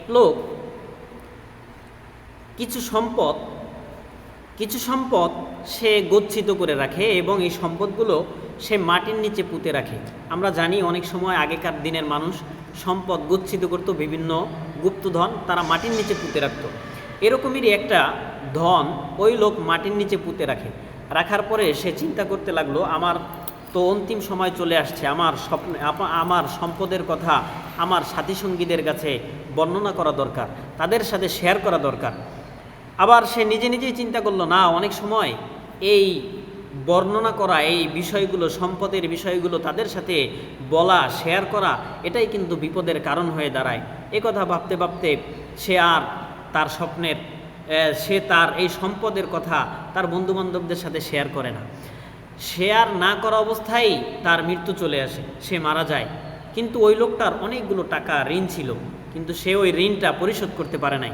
এক লোক, কিছু সম্পদ কিছু সম্পদ সে গচ্ছিত করে রাখে এবং এই সম্পদগুলো সে মাটির নিচে পুঁতে রাখে। আমরা জানি অনেক সময় আগেকার দিনের মানুষ সম্পদ গচ্ছিত করত, বিভিন্ন গুপ্তধন তারা মাটির নিচে পুঁতে রাখতো। এরকমেরই একটা ধন ওই লোক মাটির নিচে পুঁতে রাখে। রাখার পরে সে চিন্তা করতে লাগল, আমার তো অন্তিম সময় চলে আসছে। আমার স্বপ্ন আমার সম্পদের কথা আমার সাথী সঙ্গীদের কাছে বর্ণনা করা দরকার, তাদের সাথে শেয়ার করা দরকার। আবার সে নিজে নিজেই চিন্তা করল, না, অনেক সময় এই বর্ণনা করা, এই বিষয়গুলো, সম্পদের বিষয়গুলো তাদের সাথে বলা শেয়ার করা, এটাই কিন্তু বিপদের কারণ হয়ে দাঁড়ায়। এ কথা ভাবতে ভাবতে সে আর তার স্বপ্নের সে তার এই সম্পদের কথা তার বন্ধুবান্ধবদের সাথে শেয়ার করে না। শেয়ার না করা অবস্থায় তার মৃত্যু চলে আসে, সে মারা যায়। কিন্তু ওই লোকটার অনেকগুলো টাকা ঋণ ছিল, কিন্তু সে ওই ঋণটা পরিশোধ করতে পারে নাই।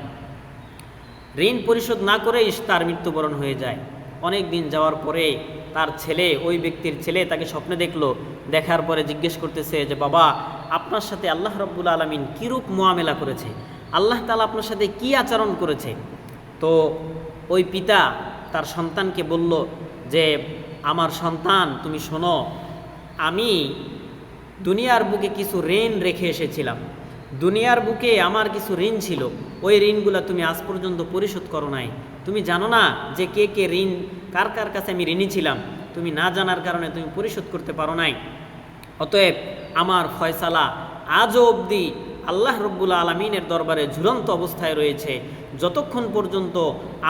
ঋণ পরিশোধ না করেই তার মৃত্যুবরণ হয়ে যায়। অনেক দিন যাওয়ার পরে তার ছেলে, ওই ব্যক্তির ছেলে তাকে স্বপ্নে দেখল, দেখার পরে জিজ্ঞেস করতেছে যে, বাবা, আপনার সাথে আল্লাহ রব্বুল আলমিন কীরূপ মোয়ামেলা করেছে? আল্লাহ তালা আপনার সাথে কি আচরণ করেছে? তো ওই পিতা তার সন্তানকে বলল যে আমার সন্তান, তুমি শোনো, আমি দুনিয়ার বুকে কিছু ঋণ রেখে এসেছিলাম। দুনিয়ার বুকে আমার কিছু ঋণ ছিল, ওই ঋণগুলো তুমি আজ পর্যন্ত পরিশোধ করো নাই। তুমি জানো না যে কে কে ঋণ, কার কার কাছে আমি ঋণী ছিলাম? তুমি না জানার কারণে তুমি পরিশোধ করতে পারো নাই। অতএব আমার ফয়সালা আজও অবধি আল্লাহ রব্বুল আলমিনের দরবারে ঝুলন্ত অবস্থায় রয়েছে। যতক্ষণ পর্যন্ত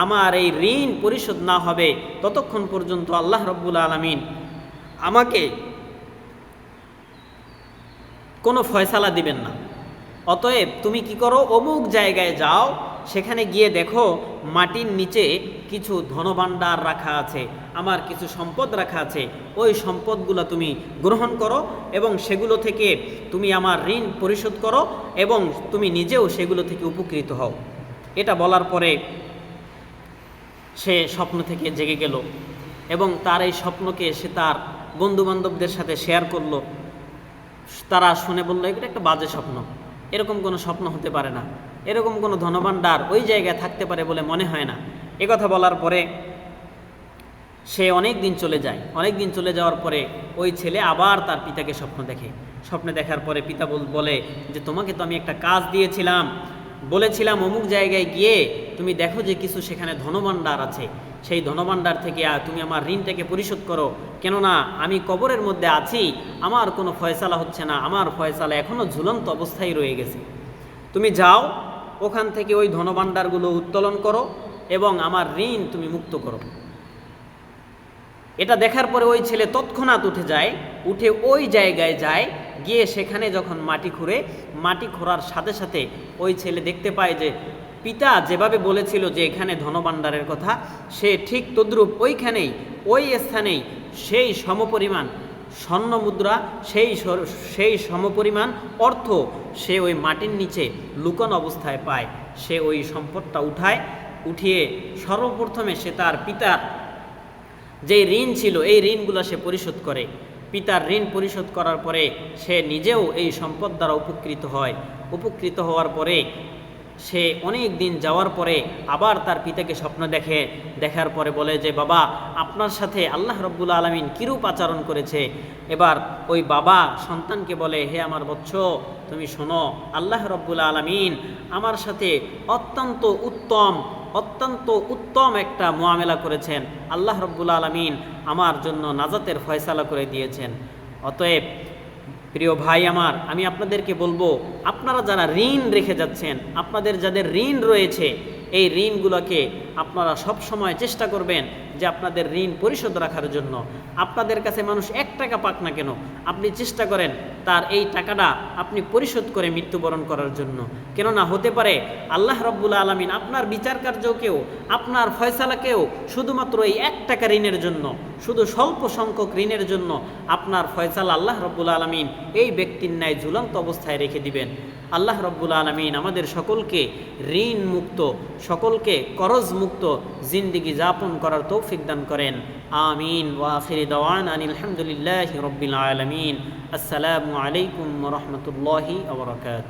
আমার এই ঋণ পরিশোধ না হবে, ততক্ষণ পর্যন্ত আল্লাহ রব্বুল আলমিন আমাকে কোনো ফয়সালা দিবেন না। অতএব তুমি কি করো? অমুক জায়গায় যাও সেখানে গিয়ে দেখো মাটির নিচে কিছু ধনভাণ্ডার রাখা আছে, আমার কিছু সম্পদ রাখা আছে। ওই সম্পদগুলো তুমি গ্রহণ করো এবং সেগুলো থেকে তুমি আমার ঋণ পরিশোধ করো এবং তুমি নিজেও সেগুলো থেকে উপকৃত হও। এটা বলার পরে সে স্বপ্ন থেকে জেগে গেল এবং তার এই স্বপ্নকে সে তার বন্ধুবান্ধবদের সাথে শেয়ার করল। তারা শুনে বলল এটা একটা বাজে স্বপ্ন। এরকম কোনো স্বপ্ন হতে পারে না। এরকম কোনো ধনভাণ্ডার ওই জায়গায় থাকতে পারে বলে মনে হয় না। কথা বলার পরে সে অনেক দিন চলে যায়। অনেক দিন চলে যাওয়ার পরে ওই ছেলে আবার তার পিতাকে স্বপ্ন দেখে। স্বপ্নে দেখার পরে পিতা বল- বলে যে, তোমাকে তো আমি একটা কাজ দিয়েছিলাম। বলেছিলাম অমুক জায়গায় গিয়ে তুমি দেখো যে কিছু সেখানে ধনভাণ্ডার আছে। সেই ধনভাণ্ডার থেকে তুমি আমার ঋণটাকে পরিশোধ করো। কেননা আমি কবরের মধ্যে আছি, আমার কোনো ফয়সালা হচ্ছে না, আমার ফয়সালা এখনও ঝুলন্ত অবস্থায় রয়ে গেছে। তুমি যাও, ওখান থেকে ওই ধনভাণ্ডারগুলো উত্তোলন করো এবং আমার ঋণ তুমি মুক্ত করো। এটা দেখার পরে ওই ছেলে তৎক্ষণাৎ উঠে যায়, উঠে ওই জায়গায় যায়, গিয়ে সেখানে যখন মাটি খুঁড়ে, মাটি খোঁড়ার সাথে সাথে ওই ছেলে দেখতে পায় যে পিতা যেভাবে বলেছিল যে এখানে ধনভাণ্ডারের কথা, সে ঠিক তদ্রূপ ওইখানেই, ওই স্থানেই সেই সমপরিমাণ স্বর্ণ মুদ্রা, সেই সেই সমপরিমাণ অর্থ সে ওই মাটির নিচে লুকন অবস্থায় পায়। সে ওই সম্পদটা উঠায়, উঠিয়ে সর্বপ্রথমে সে তার পিতার যে ঋণ ছিল, এই ঋণগুলো সে পরিশোধ করে। পিতার ঋণ পরিশোধ করার পরে সে নিজেও এই সম্পদ দ্বারা উপকৃত হয়। উপকৃত হওয়ার পরে সে অনেক দিন যাওয়ার পরে আবার তার পিতাকে স্বপ্ন দেখে, দেখার পরে বলে যে, বাবা, আপনার সাথে আল্লাহ রব্বুল আলমিন কিরূপ আচরণ করেছে? এবার ওই বাবা সন্তানকে বলে, হে আমার বৎস, তুমি শোনো, আল্লাহ রব্বুল আলমিন আমার সাথে অত্যন্ত উত্তম অত্যন্ত উত্তম একটা মোয়ামেলা করেছেন। আল্লাহ রব্বুল আলমিন আমার জন্য নাজাতের ফয়সালা করে দিয়েছেন। অতএব প্রিয় ভাই আমার, আমি আপনাদেরকে বলব, আপনারা যারা ঋণ রেখে যাচ্ছেন, আপনাদের যাদের ঋণ রয়েছে এই ঋণগুলোকে আপনারা সব সময় চেষ্টা করবেন যে আপনাদের ঋণ পরিশোধ রাখার জন্য। আপনাদের কাছে মানুষ এক টাকা পাক না কেন? আপনি চেষ্টা করেন তার এই টাকাটা আপনি পরিশোধ করে মৃত্যুবরণ করার জন্য। কেননা হতে পারে আল্লাহ রব্বুল আলমিন আপনার বিচার কার্যকেও, আপনার ফয়সালাকেও শুধুমাত্র এই এক টাকা ঋণের জন্য, শুধু স্বল্প সংখ্যক ঋণের জন্য আপনার ফয়সালা আল্লাহ রব্বুল আলমিন এই ব্যক্তির ন্যায় ঝুলন্ত অবস্থায় রেখে দিবেন। আল্লাহ রব্বুল আলমিন আমাদের সকলকে ঋণ মুক্ত সকলকে করজ মুক্ত জিন্দিগি যাপন করার তৌফিক দান করেন। আমিন। ওয়াখির দওয়ান আনিল আলহামদুলিল্লাহ রব্বিল আলমিন। আসসালামু আলাইকুম রহমতুল্লাহি আবরকাত